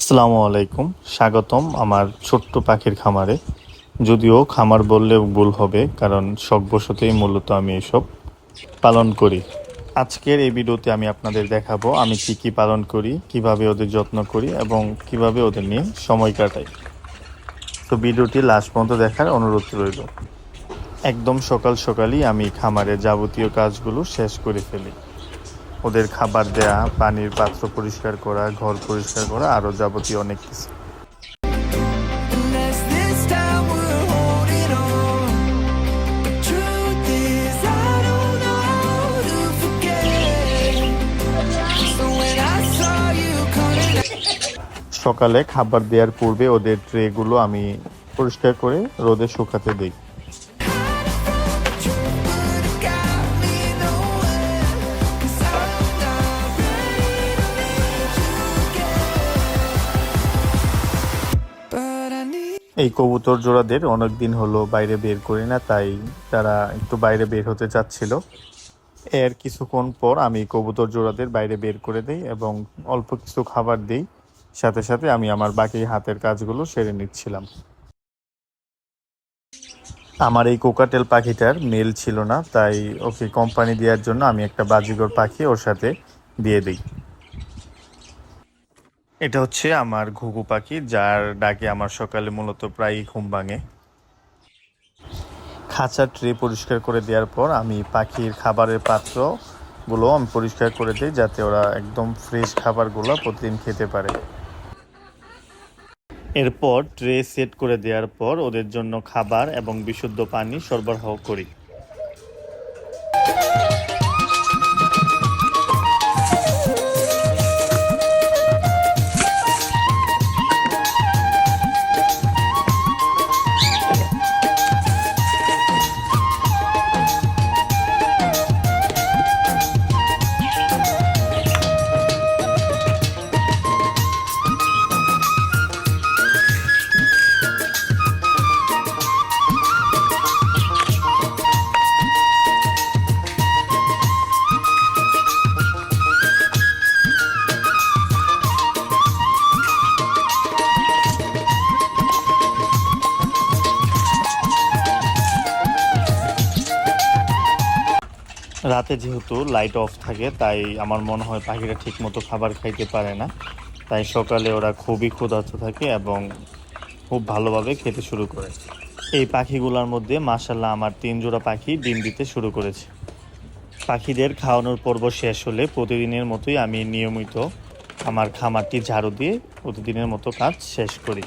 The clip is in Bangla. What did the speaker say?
আসসালামু আলাইকুম। স্বাগতম আমার ছোট্ট পাখির খামারে। যদিও খামার বললে ভুল হবে, কারণ শখবশতেই মূলত আমি এসব পালন করি। আজকের এই ভিডিওতে আমি আপনাদের দেখাবো আমি কি কি পালন করি, কীভাবে ওদের যত্ন করি এবং কীভাবে ওদের নিয়ে সময় কাটাই। তো ভিডিওটি লাস্ট পর্যন্ত দেখার অনুরোধ রইল। একদম সকাল সকালই আমি খামারের যাবতীয় কাজগুলো শেষ করে ফেলি। ওদের খাবার দেয়া পানির পাত্র পরিষ্কার করা ঘর পরিষ্কার করা আরও যাবতীয় অনেক কিছু। সকালে খাবার দেওয়ার পূর্বে ওদের ট্রেগুলো আমি পরিষ্কার করে রোদে শুকাতে দিই এই কবুতর জোড়াদের অনেক দিন হলো বাইরে বের করি না, তাই তারা একটু বাইরে বের হতে চাচ্ছিল। এর কিছুক্ষণ পর আমি কবুতর জোড়াদের বাইরে বের করে দিই এবং অল্প কিছু খাবার দিই। সাথে সাথে আমি আমার বাকি হাতের কাজগুলো সেরে নিচ্ছিলাম। আমার এই কোকাটেল পাখিটার মেল ছিল না, তাই ওকে কোম্পানি দেওয়ার জন্য আমি একটা বাজিগর পাখি ওর সাথে দিয়ে দিই। এটা হচ্ছে আমার ঘুঘু পাখি, যার ডাকে আমার সকালে মূলত প্রায়ই ঘুম ভাঙে। খাঁচার ট্রে পরিষ্কার করে দেওয়ার পর আমি পাখির খাবারের পাত্রগুলো আমি পরিষ্কার করে দিই, যাতে ওরা একদম ফ্রেশ খাবারগুলো প্রতিদিন খেতে পারে। এরপর ট্রে সেট করে দেওয়ার পর ওদের জন্য খাবার এবং বিশুদ্ধ পানি সরবরাহ করি। রাতে যেহেতু লাইট অফ থাকে, তাই আমার মনে হয় পাখিরা ঠিকমতো খাবার খাইতে পারে না। তাই সকালে ওরা খুবই ক্ষুধার্ত থাকে এবং খুব ভালোভাবে খেতে শুরু করে। এই পাখিগুলোর মধ্যে মাসাল্লাহ আমার তিন জোড়া পাখি ডিম দিতে শুরু করেছে। পাখিদের খাওয়ানোর পর্ব শেষ হলে প্রতিদিনের মতোই আমি নিয়মিত আমার খামারটি ঝাড়ু দিয়ে প্রতিদিনের মতো কাজ শেষ করি।